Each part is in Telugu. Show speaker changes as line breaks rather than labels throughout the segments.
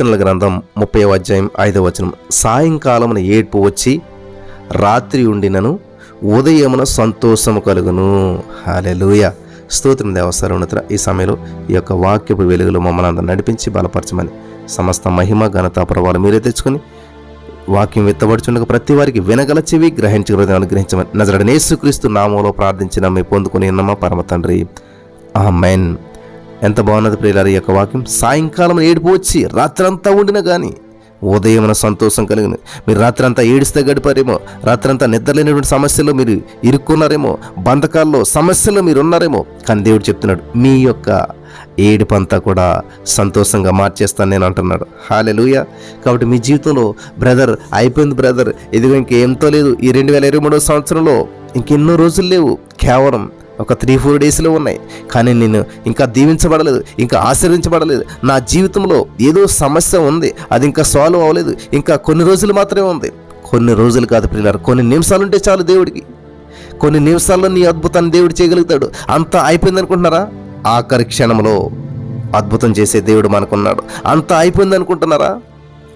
కీర్తనల గ్రంథం ముప్పై అధ్యాయం ఐదవ వచనం. సాయంకాలమున ఏడ్పు వచ్చి రాత్రి ఉండినను ఉదయమున సంతోషము కలుగును. హాలెలూయ స్తోత్రం దేవసరోన్నత ఈ సమయంలో ఈ యొక్క వాక్యపు వెలుగులో మమ్మల్ని అందరూ నడిపించి బలపరచమని సమస్త మహిమ ఘనత ప్రభావాలు మీరే తెచ్చుకొని వాక్యం విత్తబడుచుండగా ప్రతి వారికి వినగల చెవి గ్రహించగలదని అనుగ్రహించమని నజరడనేసుక్రీస్తు నామంలో ప్రార్థించిన మీ పొందుకుని ఉన్నమా పరమ తండ్రి. ఆ మెయిన్ ఎంత బాగున్నది ప్రియులారి యొక్క వాక్యం? సాయంకాలం ఏడుపు వచ్చి రాత్రంతా ఉండినా కానీ ఉదయం సంతోషం కలిగింది మీరు రాత్రంతా ఏడిస్తే గడిపారేమో రాత్రంతా నిద్రలేనటువంటి సమస్యలు మీరు ఇరుక్కున్నారేమో బంధకాల్లో సమస్యలు మీరు ఉన్నారేమో కానీ దేవుడు చెప్తున్నాడు మీ యొక్క ఏడుపంతా కూడా సంతోషంగా మార్చేస్తాను నేను అంటున్నాడు. హాలెలుయ. కాబట్టి మీ జీవితంలో బ్రదర్ అయిపోయింది బ్రదర్ ఇదిగో ఇంకేంతో లేదు ఈ రెండు వేల ఇరవై మూడో సంవత్సరంలో ఇంకెన్నో రోజులు లేవు కేవలం ఒక త్రీ ఫోర్ డేస్లో ఉన్నాయి. కానీ నేను ఇంకా దీవించబడలేదు ఇంకా ఆశీర్వించబడలేదు నా జీవితంలో ఏదో సమస్య ఉంది అది ఇంకా సాల్వ్ అవ్వలేదు. ఇంకా కొన్ని రోజులు మాత్రమే ఉంది. కొన్ని రోజులు కాదు పిల్లలు కొన్ని నిమిషాలు ఉంటే చాలు దేవుడికి. కొన్ని నిమిషాల్లో నీ అద్భుతాన్ని దేవుడు చేయగలుగుతాడు. అంతా అయిపోయింది అనుకుంటున్నారా? ఆఖరి క్షణంలో అద్భుతం చేసే దేవుడు మనకున్నాడు. అంతా అయిపోయింది అనుకుంటున్నారా?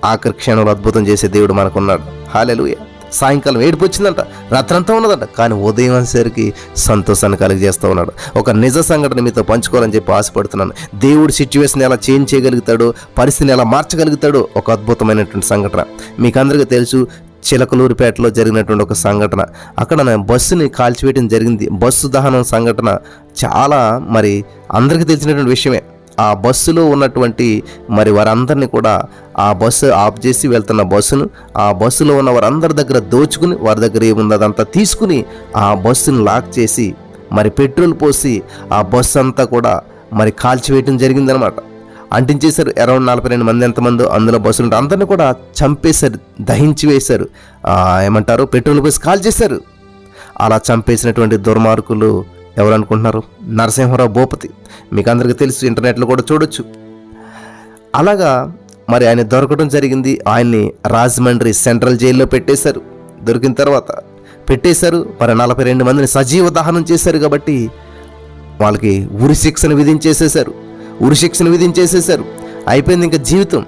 ఆఖరి క్షణంలో అద్భుతం చేసే దేవుడు మనకున్నాడు. హాలెలుయా సాయంకాలం ఏడుపు వచ్చిందంట. రాత్రంతా ఉన్నదంట. కానీ ఉదయం అనేసరికి సంతోషాన్ని కలిగజేస్తూ ఉన్నాడు. ఒక నిజ సంఘటన మీతో పంచుకోవాలని చెప్పి ఆశపడుతున్నాను. దేవుడు సిచ్యువేషన్ ఎలా చేంజ్ చేయగలుగుతాడు పరిస్థితిని ఎలా మార్చగలుగుతాడు ఒక అద్భుతమైనటువంటి సంఘటన. మీకు అందరికీ తెలుసు చిలకలూరిపేటలో జరిగినటువంటి ఒక సంఘటన. అక్కడ నా బస్సుని కాల్చివేయడం జరిగింది. బస్సు దహనం సంఘటన చాలా మరి అందరికీ తెలిసినటువంటి విషయమే. ఆ బస్సులో ఉన్నటువంటి మరి వారందరినీ కూడా ఆ బస్సు ఆఫ్ చేసి వెళ్తున్న బస్సును ఆ బస్సులో ఉన్న వారందరి దగ్గర దోచుకుని వారి దగ్గర ఏముంది అదంతా తీసుకుని ఆ బస్సును లాక్ చేసి మరి పెట్రోల్ పోసి ఆ బస్సు అంతా కూడా మరి కాల్చివేయటం జరిగిందనమాట అంటించేశారు అరౌండ్ నలభై రెండు మంది ఎంతమంది అందులో బస్సులు ఉంటే అందరిని కూడా చంపేశారు దహించి వేశారు ఏమంటారు? పెట్రోల్ పోసి కాల్చేశారు. అలా చంపేసినటువంటి దుర్మార్గులు ఎవరు అనుకుంటున్నారు నరసింహరావు భూపతి. మీకు అందరికీ తెలుసు ఇంటర్నెట్లో కూడా చూడొచ్చు. అలాగా మరి ఆయన దొరకడం జరిగింది. ఆయన్ని రాజమండ్రి సెంట్రల్ జైల్లో పెట్టేశారు. దొరికిన తర్వాత పెట్టేశారు. మరి నలభై రెండు మందిని సజీవ దహనం చేశారు కాబట్టి వాళ్ళకి ఉరి శిక్షను విధించేసేశారు. ఉరి శిక్షను విధించేసేశారు. అయిపోయింది ఇంకా జీవితం.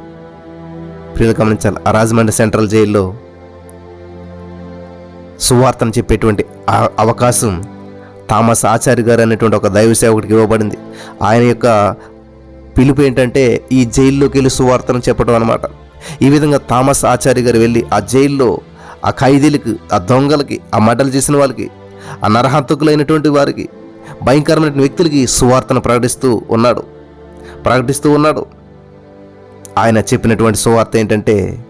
ప్రియులు గమనించాలి ఆ రాజమండ్రి సెంట్రల్ జైల్లో సువార్తను చెప్పేటువంటి అవకాశం థామస్ ఆచార్య గారు అనేటువంటి ఒక దైవ సేవకుడికి ఇవ్వబడింది. ఆయన యొక్క పిలుపు ఏంటంటే ఈ జైల్లోకి వెళ్ళి సువార్తను చెప్పడం అనమాట ఈ విధంగా థామస్ ఆచార్య గారు వెళ్ళి ఆ జైల్లో ఆ ఖైదీలకి ఆ దొంగలకి ఆ మడలు చేసిన వాళ్ళకి ఆ నరహంతకులైనటువంటి వారికి భయంకరమైన వ్యక్తులకి సువార్తను ప్రకటిస్తూ ఉన్నాడు. ప్రకటిస్తూ ఉన్నాడు. ఆయన చెప్పినటువంటి సువార్త ఏంటంటే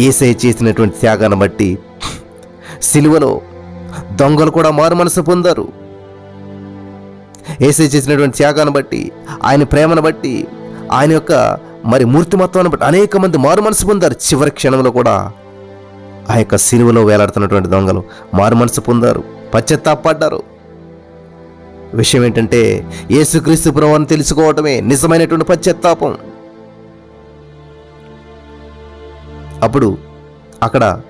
ఏసై చేసినటువంటి త్యాగాన్ని బట్టి సిలువలో దొంగలు కూడా మారు మనసు పొందారు. ఏసై చేసినటువంటి త్యాగాన్ని బట్టి ఆయన ప్రేమను బట్టి ఆయన యొక్క మరి మూర్తిమత్వాన్ని బట్టి అనేక మంది మారు మనసు పొందారు. చివరి క్షణంలో కూడా ఆ యొక్క సిలువలో వేలాడుతున్నటువంటి దొంగలు మారు మనసు పొందారు పశ్చత్తాపడ్డారు. విషయం ఏంటంటే యేసుక్రీస్తు ప్రభువుని తెలుసుకోవటమే నిజమైనటువంటి పశ్చత్తాపం. అప్పుడు అక్కడ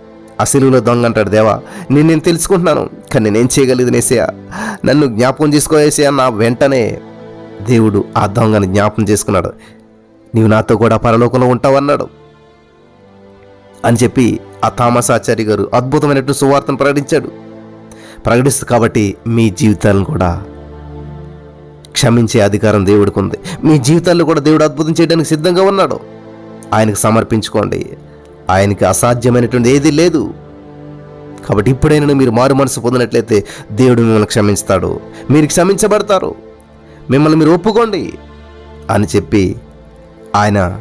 ఆ సిలువలో దొంగ అంటాడు దేవా. నేను నేను తెలుసుకుంటున్నాను కానీ నేనేం చేయగలిగింది నేసయ్య నన్ను జ్ఞాపకం చేసుకోవేసయ్య నా వెంటనే దేవుడు ఆ దొంగని జ్ఞాపకం చేసుకున్నాడు. నీవు నాతో కూడా పరలోకంలో ఉంటావన్నాడు. అని చెప్పి ఆ థామస్ ఆచార్య గారు అద్భుతమైనటువంటి సువార్తను ప్రకటించాడు. ప్రకటిస్తూ కాబట్టి మీ జీవితాలను కూడా క్షమించే అధికారం దేవుడికి ఉంది మీ జీవితాల్లో కూడా దేవుడు అద్భుతం చేయడానికి సిద్ధంగా ఉన్నాడు. ఆయనకు సమర్పించుకోండి. ఆయనకి అసాధ్యమైనటువంటి ఏది లేదు. కాబట్టి ఇప్పుడైనా మీరు మారు మనసు పొందినట్లయితే దేవుడు మిమ్మల్ని క్షమిస్తాడు మీరు క్షమించబడతారు. మిమ్మల్ని మీరు ఒప్పుకోండి అని చెప్పి ఆయన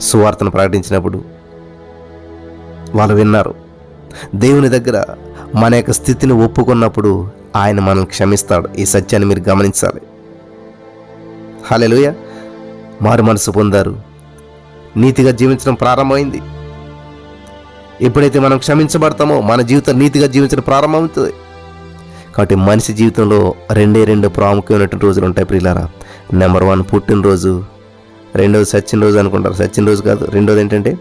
సువార్తను ప్రకటించినప్పుడు వాళ్ళు విన్నారు. దేవుని దగ్గర మన యొక్క స్థితిని ఒప్పుకున్నప్పుడు ఆయన మనల్ని క్షమిస్తాడు. ఈ సత్యాన్ని మీరు గమనించాలి. హాలెలుయ మారు మనసు పొందారు. నీతిగా జీవించడం ప్రారంభమైంది. ఎప్పుడైతే మనం క్షమించబడతామో మన జీవితం నీతిగా జీవించడం ప్రారంభమవుతుంది. కాబట్టి మనిషి జీవితంలో రెండే రెండు ప్రాముఖ్యమైనటువంటి రోజులు ఉంటాయి ప్రియులారా. నెంబర్ వన్ పుట్టినరోజు రెండోది సచిన రోజు అనుకుంటారు. సచిన రోజు కాదు రెండోది ఏంటంటే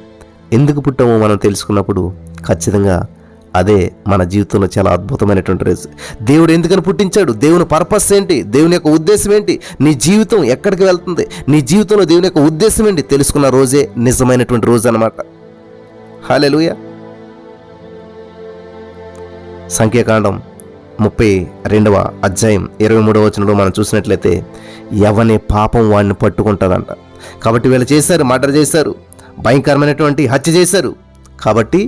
ఎందుకు పుట్టామో మనం తెలుసుకున్నప్పుడు ఖచ్చితంగా అదే మన జీవితంలో చాలా అద్భుతమైనటువంటి రోజు. దేవుడు ఎందుకని పుట్టించాడు? దేవుని పర్పస్ ఏంటి? దేవుని యొక్క ఉద్దేశం ఏంటి? నీ జీవితం ఎక్కడికి వెళ్తుంది? నీ జీవితంలో దేవుని యొక్క ఉద్దేశం ఏంటి? తెలుసుకున్న రోజే నిజమైనటువంటి రోజు అనమాట హాలెలుయ సంఖ్యాకాండం ముప్పై రెండవ అధ్యాయం ఇరవై మూడవ వచనంలో మనం చూసినట్లయితే ఎవని పాపం వాడిని పట్టుకుంటుందంట కాబట్టి వీళ్ళు చేశారు మర్డర్ చేశారు భయంకరమైనటువంటి హత్య చేశారు. కాబట్టి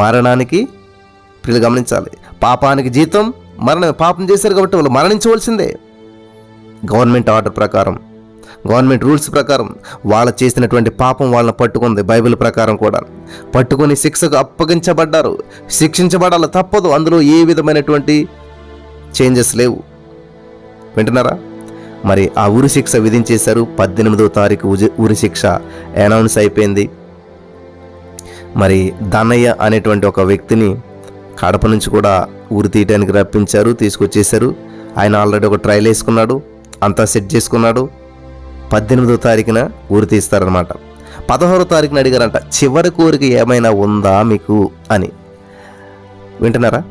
మరణానికి వీళ్ళు గమనించాలి. పాపానికి జీతం మరణం పాపం చేశారు కాబట్టి వాళ్ళు మరణించవలసిందే. గవర్నమెంట్ ఆర్డర్ ప్రకారం గవర్నమెంట్ రూల్స్ ప్రకారం వాళ్ళ చేసినటువంటి పాపం వాళ్ళని పట్టుకుంది బైబిల్ ప్రకారం కూడా. పట్టుకొని శిక్షకు అప్పగించబడ్డారు. శిక్షించబడాలి తప్పదు. అందులో ఏ విధమైనటువంటి చేంజెస్ లేవు. వింటున్నారా? మరి ఆ ఉరి శిక్ష విధించేశారు. పద్దెనిమిదో తారీఖు ఉజి- ఉరి శిక్ష అనౌన్స్ అయిపోయింది. మరి దన్నయ్య అనేటువంటి ఒక వ్యక్తిని కడప నుంచి కూడా ఊరి తీయడానికి రప్పించారు తీసుకొచ్చేశారు. ఆయన ఆల్రెడీ ఒక ట్రయల్ వేసుకున్నాడు. అంతా సెట్ చేసుకున్నాడు. పద్దెనిమిదో తారీఖున ఊరి తీస్తారనమాట పదహారో తారీఖున అడిగారంట చివరి కోరిక ఏమైనా ఉందా మీకు? అని. వింటున్నారా?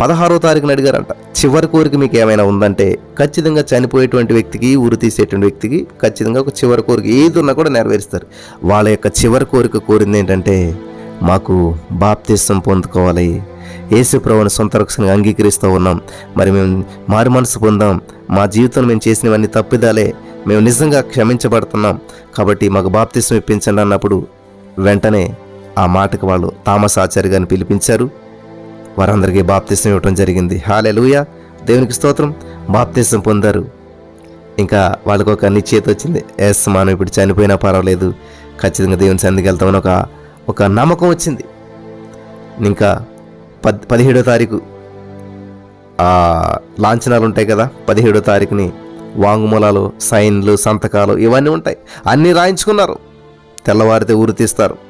పదహారో తారీఖున అడిగారంట చివరి కోరిక మీకు ఏమైనా ఉందంటే ఖచ్చితంగా చనిపోయేటువంటి వ్యక్తికి ఊరు తీసేటువంటి వ్యక్తికి ఖచ్చితంగా ఒక చివరి కోరిక ఏది ఉన్నా కూడా నెరవేరుస్తారు. వాళ్ళ యొక్క చివరి కోరిక కోరింది ఏంటంటే మాకు బాప్తిస్తం పొందుకోవాలి. యేసుప్రభుని సొంత రక్షణగా అంగీకరిస్తూ ఉన్నాం. మరి మేము మారు మనసు పొందాం. మా జీవితంలో మేము చేసినవన్నీ తప్పిదాలే. మేము నిజంగా క్షమించబడుతున్నాం. కాబట్టి మాకు బాప్తిసం ఇప్పించండి అన్నప్పుడు వెంటనే ఆ మాటకు వాళ్ళు తామస్ ఆచార్య గారిని పిలిపించారు. వారందరికీ బాప్తిసం ఇవ్వటం జరిగింది. హాలే లూయ దేవునికి స్తోత్రం. బాప్తిసం పొందారు. ఇంకా వాళ్ళకు ఒక నిశ్చేత వచ్చింది. ఎస్ మనం ఇప్పుడు చనిపోయినా పర్వాలేదు. ఖచ్చితంగా దేవుని సన్నిధికి వెళ్తామని ఒక ఒక నమ్మకం వచ్చింది. ఇంకా పద్ పదిహేడో తారీఖు లాంఛనాలు ఉంటాయి కదా. పదిహేడో తారీఖుని వాంగ్మూలాలు సైన్లు సంతకాలు ఇవన్నీ ఉంటాయి. అన్నీ రాయించుకున్నారు. తెల్లవారితే ఊరు తీస్తారు.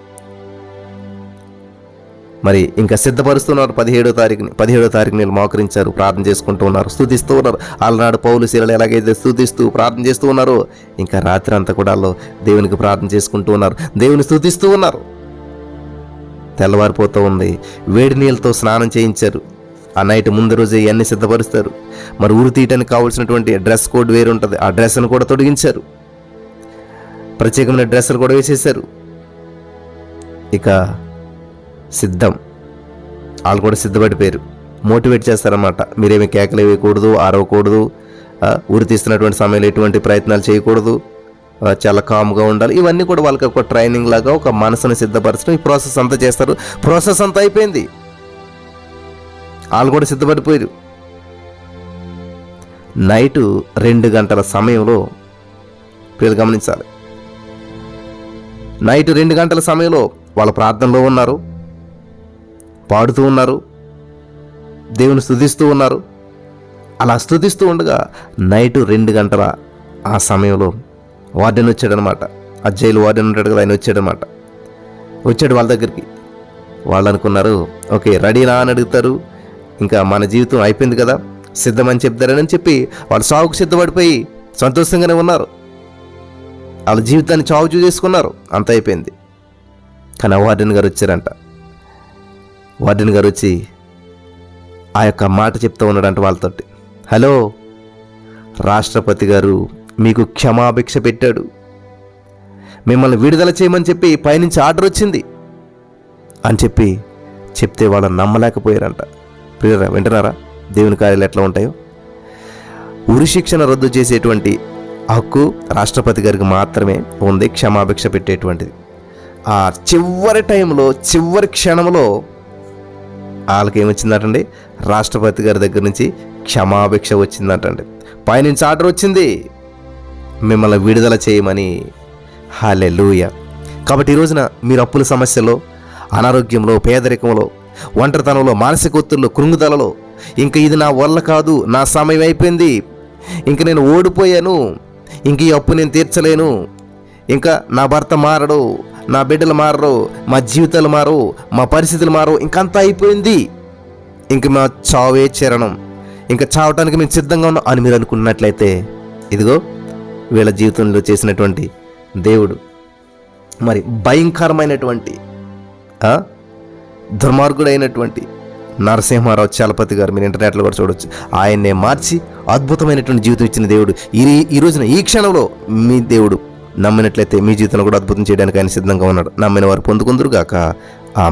మరి ఇంకా సిద్ధపరుస్తున్నారు పదిహేడో తారీఖుని. పదిహేడో తారీఖుని మోకరించారు ప్రార్థన చేసుకుంటూ ఉన్నారు స్థుతిస్తూ ఉన్నారు. అలనాడు పౌలు శీలలు ఎలాగైతే స్థుతిస్తూ ప్రార్థన చేస్తూ ఉన్నారో ఇంకా రాత్రి అంతా కూడా దేవునికి ప్రార్థన చేసుకుంటూ ఉన్నారు. దేవుని స్థుతిస్తూ ఉన్నారు. తెల్లవారిపోతూ ఉంది. వేడి నీళ్ళతో స్నానం చేయించారు. ఆ నైట్ ముందు రోజే ఇవన్నీ సిద్ధపరుస్తారు. మరి ఊరు తీయటానికి కావాల్సినటువంటి డ్రెస్ కోడ్ వేరు ఉంటుంది ఆ డ్రెస్ను కూడా తొడిగించారు. ప్రత్యేకమైన డ్రెస్సులు కూడా వేసేసారు ఇక సిద్ధం. వాళ్ళు కూడా సిద్ధపడిపోయారు. మోటివేట్ చేస్తారన్నమాట. మీరేమి కేకలు వేయకూడదు ఆరవకూడదు ఊరి ఉరి తీస్తున్నటువంటి సమయంలో ఎటువంటి ప్రయత్నాలు చేయకూడదు చాలా కామ్గా ఉండాలి. ఇవన్నీ కూడా వాళ్ళకి ఒక ట్రైనింగ్ లాగా ఒక మనసుని సిద్ధపరచడం ఈ ప్రాసెస్ అంతా చేస్తారు. ప్రాసెస్ అంతా అయిపోయింది. వాళ్ళు కూడా సిద్ధపడిపోయారు. నైటు రెండు గంటల సమయంలో వీళ్ళు గమనించాలి. నైట్ రెండు గంటల సమయంలో వాళ్ళ ప్రార్థనలో ఉన్నారు. పాడుతూ ఉన్నారు. దేవుని స్థుతిస్తూ ఉన్నారు. అలా స్థుతిస్తూ ఉండగా నైట్ రెండు గంటల ఆ సమయంలో వార్డెన్ వచ్చాడనమాట. ఆ జైలు వార్డెన్ ఉంటాడు కదా ఆయన వచ్చాడనమాట. వచ్చాడు వాళ్ళ దగ్గరికి. వాళ్ళు అనుకున్నారు ఓకే రెడీనా? అని అడుగుతారు. ఇంకా మన జీవితం అయిపోయింది కదా. సిద్ధమని చెప్తారని చెప్పి వాళ్ళు సాగుకు సిద్ధపడిపోయి సంతోషంగానే ఉన్నారు. వాళ్ళ జీవితాన్ని చావు చేసుకున్నారు. అంత అయిపోయింది. కానీ ఆ వార్డెన్ గారు వచ్చారంట. వార్డెన్ గారు వచ్చి ఆ యొక్క మాట చెప్తూ ఉన్నాడంట వాళ్ళతోటి. హలో రాష్ట్రపతి గారు మీకు క్షమాభిక్ష పెట్టాడు. మిమ్మల్ని విడుదల చేయమని చెప్పి పైనుంచి ఆర్డర్ వచ్చింది. అని చెప్పి చెప్తే వాళ్ళని నమ్మలేకపోయారంట. ప్రియరా వింటున్నారా? దేవుని కార్యాలు ఎట్లా ఉంటాయో? ఉరి శిక్షణ రద్దు చేసేటువంటి హక్కు రాష్ట్రపతి గారికి మాత్రమే ఉంది క్షమాభిక్ష పెట్టేటువంటిది. ఆ చివరి టైంలో చివరి క్షణంలో వాళ్ళకి ఏమొచ్చిందటండి? రాష్ట్రపతి గారి దగ్గర నుంచి క్షమాభిక్ష వచ్చిందటండి. పైనుంచి ఆర్డర్ వచ్చింది మిమ్మల్ని విడుదల చేయమని. హాలే కాబట్టి ఈ రోజున మీరు అప్పుల సమస్యలో అనారోగ్యంలో పేదరికంలో ఒంటరితనంలో మానసిక ఒత్తిడిలో కృంగుదలలో ఇంకా ఇది నా వల్ల కాదు నా సమయం అయిపోయింది ఇంక నేను ఓడిపోయాను ఇంక ఈ అప్పు నేను తీర్చలేను ఇంకా నా భర్త మారడు నా బిడ్డలు మారరు మా జీవితాలు మారు మా పరిస్థితులు మారు ఇంకంతా అయిపోయింది ఇంక మా చావే చేరణం ఇంకా చావటానికి మేము సిద్ధంగా ఉన్నాం అని మీరు అనుకున్నట్లయితే ఇదిగో వీళ్ళ జీవితంలో చేసినటువంటి దేవుడు మరి భయంకరమైనటువంటి దుర్మార్గుడైనటువంటి నరసింహారావు చలపతి గారు మీరు ఇంటర్నెట్లో కూడా చూడొచ్చు. ఆయన్నే మార్చి అద్భుతమైనటువంటి జీవితం ఇచ్చిన దేవుడు. ఈ ఈ రోజున ఈ క్షణంలో మీ దేవుడు నమ్మినట్లయితే మీ జీవితంలో కూడా అద్భుతం చేయడానికి ఆయన సిద్ధంగా ఉన్నాడు. నమ్మిన వారు పొందుకుందరుగాక. ఆ